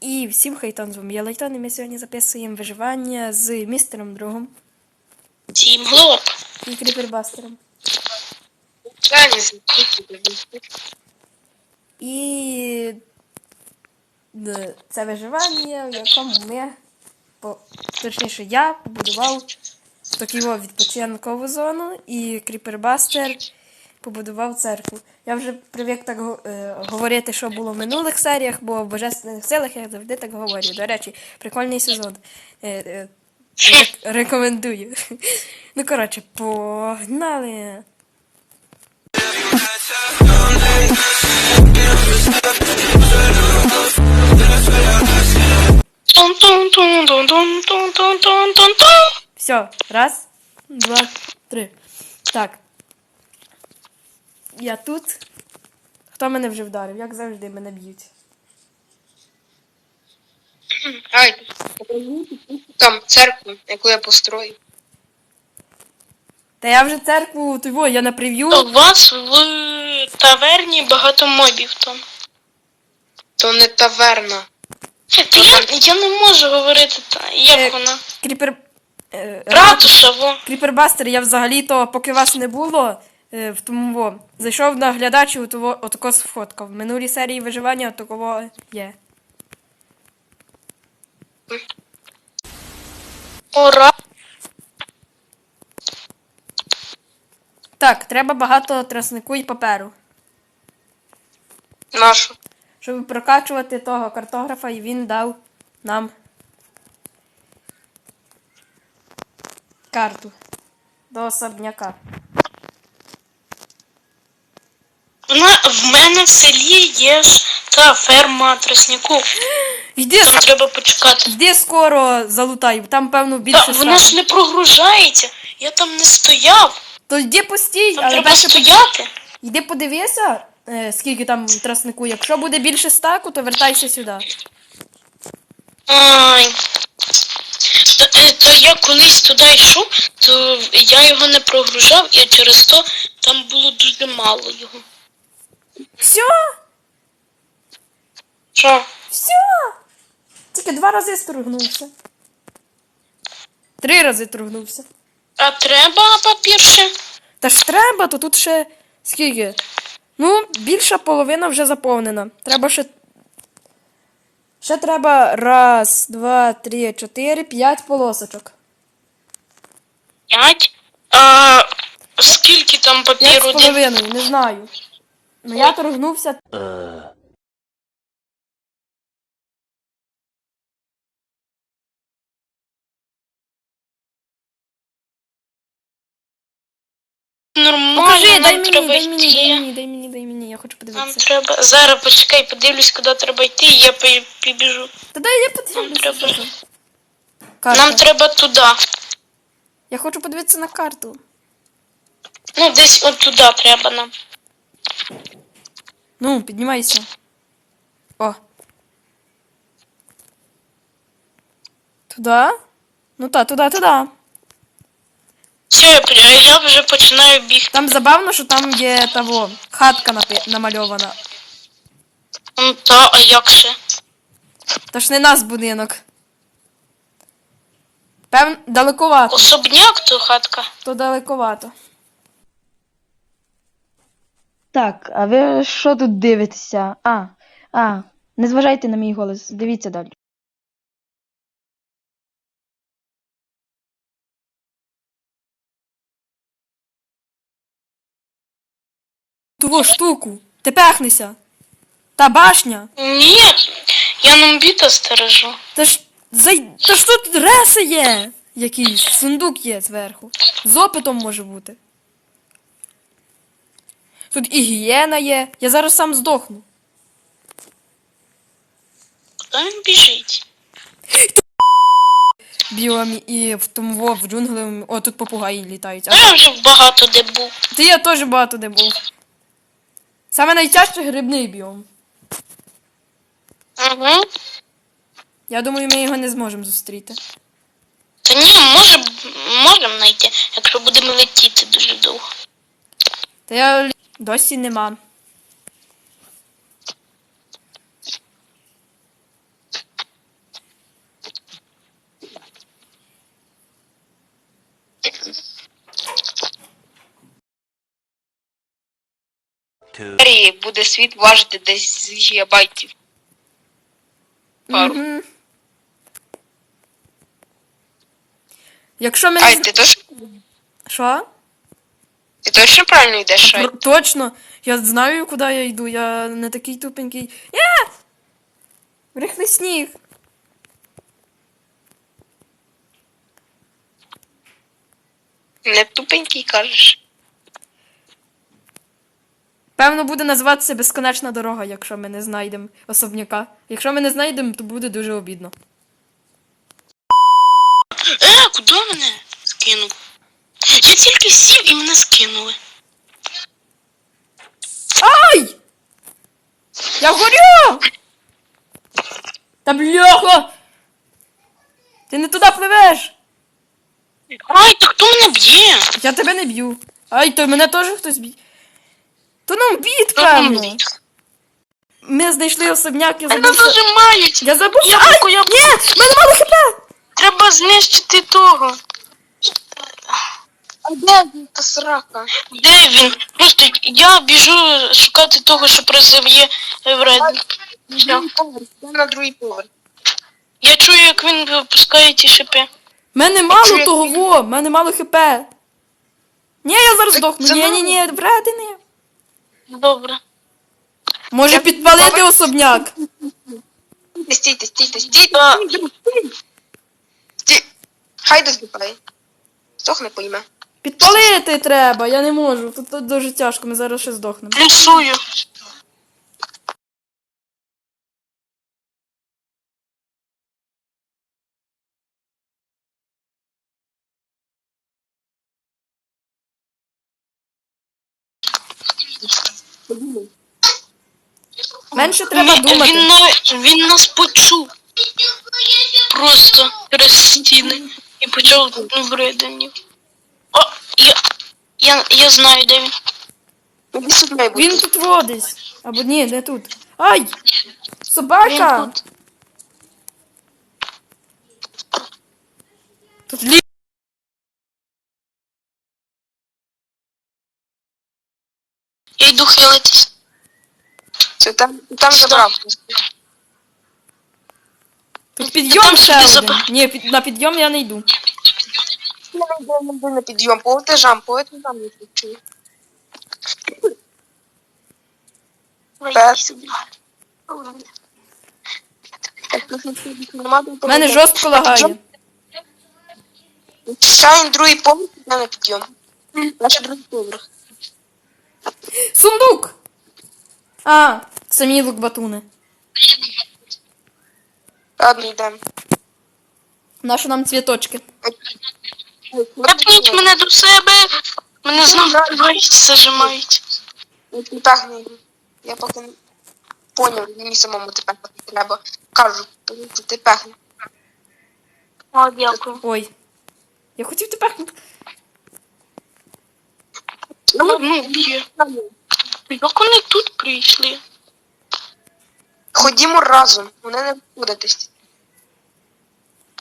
І всім хайтон з вами. Я Лайтон, і ми сьогодні записуємо виживання з містером другом Тім Глоб. і кріпербастером. І це виживання, в якому ми, точніше, я побудував таку відпочинкову зону, і кріпербастер побудував церкву. Я вже привик так е, говорити, що було в минулих серіях, бо в божественних силах я завжди так говорю. До речі, прикольний сезон. Е, е, рекомендую. Ну, коротше, погнали. Все, раз, два, три. Так. Я тут. Хто мене вже вдарив? Як завжди мене б'ють. Ай, там церкву, яку я построю. Та я вже церкву, того, я на прев'ю. У вас в таверні багато мобів там. То не таверна. Та я, я не можу говорити, та, Е, як вона. Кріпер. Е, Ратуша, во. Кріпербастер, я взагалі-то, поки вас не було, е, в тому во, зайшов на глядачі, отого, отако сфоткав. В минулій серії виживання отакого є. Ура. Так, треба багато троснику і паперу. Нашу. щоб прокачувати того картографа, і він дав нам карту до особняка. Вона в мене в селі є ж та ферма троснику. Йди, Нам треба почекати. йди скоро залутай, там, певно, Та, більше вона ж не прогружається. Я там не стояв. То йди постій, Там але треба перше стояти. йди подивися, е, скільки там троснику. Якщо буде більше стаку, то вертайся сюди. Ай. То, е, то я колись туди йшов, то я його не прогружав, і через то там було дуже мало його. Все, Що? все. Тільки два рази сторгнувся. Три рази торгнувся. А треба папір ще? Та ж треба, то тут ще скільки? Ну, більша половина вже заповнена. Треба ще. Ще треба раз, два, три, чотири, п'ять полосочок. П'ять. А скільки там П'ять папіру? з Один? половиною, не знаю. Ну я торгнувся. Нормально, Покажи, нам дай мені, треба дай мені, йти. дай мені, дай мені, дай мені, я хочу Нам подивитися. треба. Зараз почекай, подивлюсь, куди треба йти, і я пі- підбіжу. Та дай я Нам подивлюся. треба. що. Карта. Нам треба туди. Я хочу подивитися на карту. Ну, десь от туди треба нам. Ну, піднімайся. О. Туди? Ну та, туди, туди. Все, я, я вже починаю бігти. Там забавно, що там є того, хатка намальована. Ну, та, а як ще? Та ж не нас будинок. Певно, далековато. Особняк то хатка. То далековато. Так, а ви що тут дивитеся? А, а, не зважайте на мій голос, дивіться далі. Ту штуку. Ти пехнися. Та башня. Ні, я нам біта стережу. Та ж зай... Та ж тут реси є. Якийсь сундук є зверху. З опитом може бути. Тут і гієна є. Я зараз сам здохну. Куди він біжить? Біомі і в тому во, в джунглевому. О, тут попугаї літають. А я вже багато де був. Ти я теж багато де був. Саме найтяжче грибний біом. Угу. Я думаю, ми його не зможемо зустріти. Та ні, може, можемо знайти, якщо будемо летіти дуже довго. Та я Досі нема. Батарії буде світ важити десь з гігабайтів. Пару. Якщо ми не... Ай, ти теж Що? Ти точно правильно йдеш, Ай? Про- Точно. Я знаю, куди я йду. Я не такий тупенький. Я! Рихлий сніг. Не тупенький кажеш. Певно, буде називатися безконечна дорога, якщо ми не знайдемо особняка. Якщо ми не знайдемо, то буде дуже обідно. Е, куди мене скинув? Тільки сів і мене скинули. Ай! Я горю! Та бляха! Ти не туди пливеш! Ай, та хто мене б'є? Я тебе не б'ю. Ай, то мене теж хтось б'є. То нам бід, певно. Ми знайшли особняк, я Мене забувся. зажимають. Я забув. Я Ай! я- Ні! в Мене мало хп! Треба знищити того. А де він та срака? Де він? Просто я біжу шукати того, що призов'є Евред. Я на другий поверх. Я чую, як він випускає ті шипи. Мене мало того, во! Мене мало хп. Ні, я зараз здохну. це Ні, ні, ні, вредини. Добре. Може підпалити особняк. Стійте, стійте, стійте. А. Сті... Хай доздупай. Сохне пойме. Підпалити треба, я не можу. Тут, тут дуже тяжко, ми зараз ще здохнемо. Плюсую. Менше треба Він, думати. він, на- він нас почув. Просто через стіни. І почав вредені. О, я, я, я знаю, де він. Іди сюди має бути. Він тут водись. Або ні, не тут. Ай! Собака! Він тут. Тут лі... Я йду хилитись. Це там, там забрав. Тут підйом там ще собі один. забрав. Ні, під... на підйом я не йду. Не йду, не на підйом. По етажам, по етажам не. Перший. У мене жорстко лагає. Шайн другий поверх, йде на підйом. Наш другий поверх. Сундук! А, самі лукбатуни. Ладно, йдемо. Наші нам цвіточки. Напніть мене до себе. Мене знову вбивають, зажимають. Пахне. Я поки не поняв, мені самому тепер треба. Кажу, ти пахне. О, дякую. Ой. Я хотів тепер. Ну, ну, б'є. Як вони тут прийшли? Ходімо разом, вони не виходитись.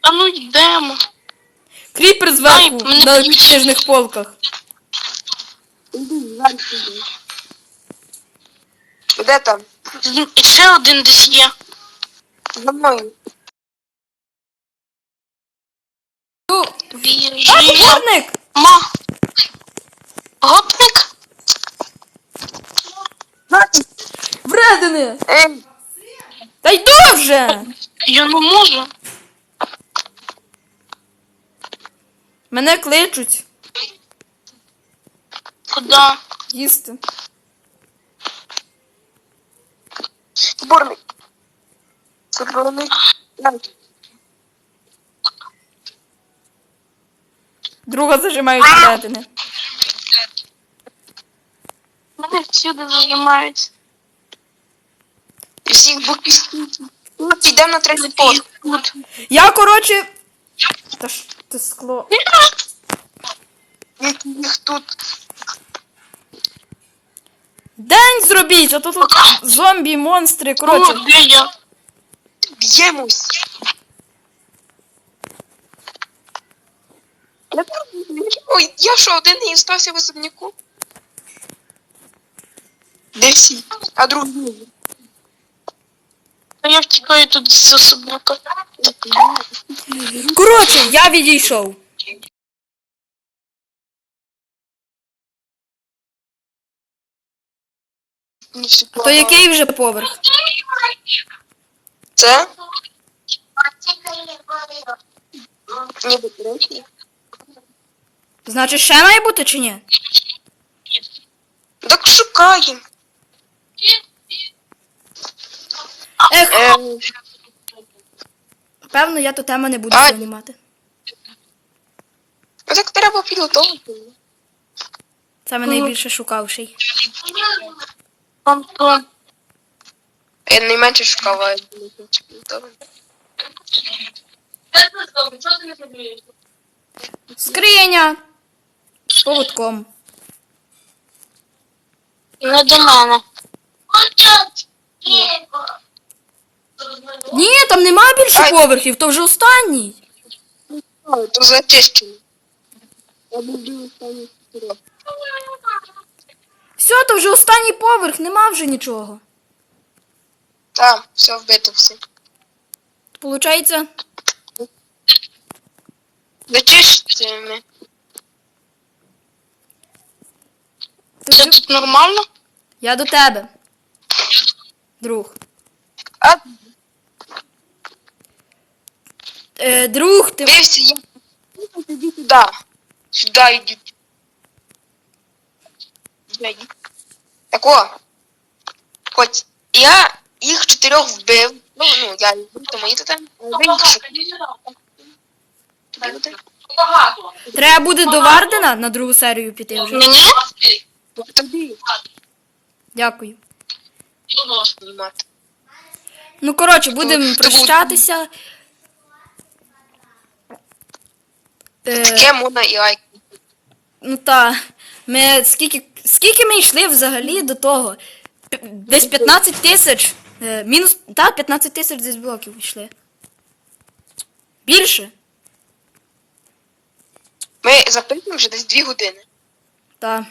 А ну йдемо. Кріпер Ай, зверху мене на книжних полках. Де там? І ще один десь є. За мною. Ну, а, Біжи. Ма. Гопник? Вредини! Ей, Та йду вже! Я не можу. Мене кличуть Куди? їсти. зборник. Зборник. Друга зажимають вредини. Мене всюди зажимають. Всіх боків. От, йдемо на третій. Тут. Я, коротше. Та ж ти скло. Їх, тут. День зробіть, а то тут зомбі, монстри, О, коротше. де я? Б'ємось. Я- Ой, я що, один не стався в особняку? Де всі? А другий? А я тут з особняка. Коротше, я відійшов. То який вже поверх? Це? Ніби третій. Значить, ще має бути чи ні? Так шукаємо. Ех, Ем, певно, я ту тему не буду Ай. знімати. ну так треба підготовити. Саме найбільше шукавший. Я найменше а підготовити. Скриня. З поводком. Не до мене. Ні, там нема більше поверхів, то вже останній. А, то зачищено. Я буду останній. Все, то вже останній поверх, нема вже нічого. Так, все вбито все. Получається, Зачищено. ти Це вже- тут нормально? я до тебе. Друг. А Е, друг, ти. дивися, я іди сюди. Сюди йдіть. Сюди йдіть. Так о. Хоч я їх чотирьох вбив. Ну, ну, я їх вбив, то мої то там. Тобі буде? Треба буде до Вардена на другу серію піти вже. Мені? Тобі. Дякую. Знімати. Ну, коротше, будемо прощатися. Е, Таке Муна і Айк. ну та, ми скільки, скільки ми йшли взагалі до того? Десь 15 тисяч. Е, мінус. Так, 15 тисяч десь блоків йшли. Більше? Ми запитуємо вже десь дві години. Та.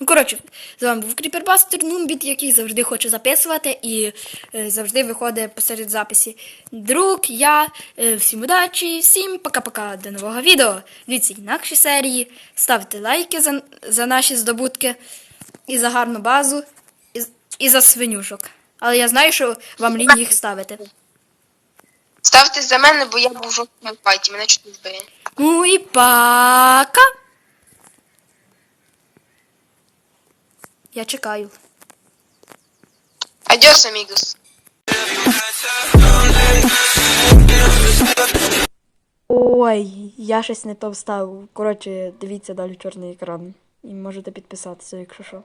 Ну, коротше, з вами був Кріпербастер Нумбіт, який завжди хоче записувати і е, завжди виходить посеред записі. Друг, я, е, всім удачі, всім пока-пока, до нового відео. Дивіться інакші серії, ставте лайки за, за наші здобутки і за гарну базу, і, і за свинюшок. Але я знаю, що вам лінь їх ставити. Ставте за мене, бо я був в жовтому файті, мене чуть не вбили. Ну і пока! Я чекаю. Адьос, амігос. Ой, я щось не то вставив. Коротше, дивіться далі чорний екран. І можете підписатися, якщо що.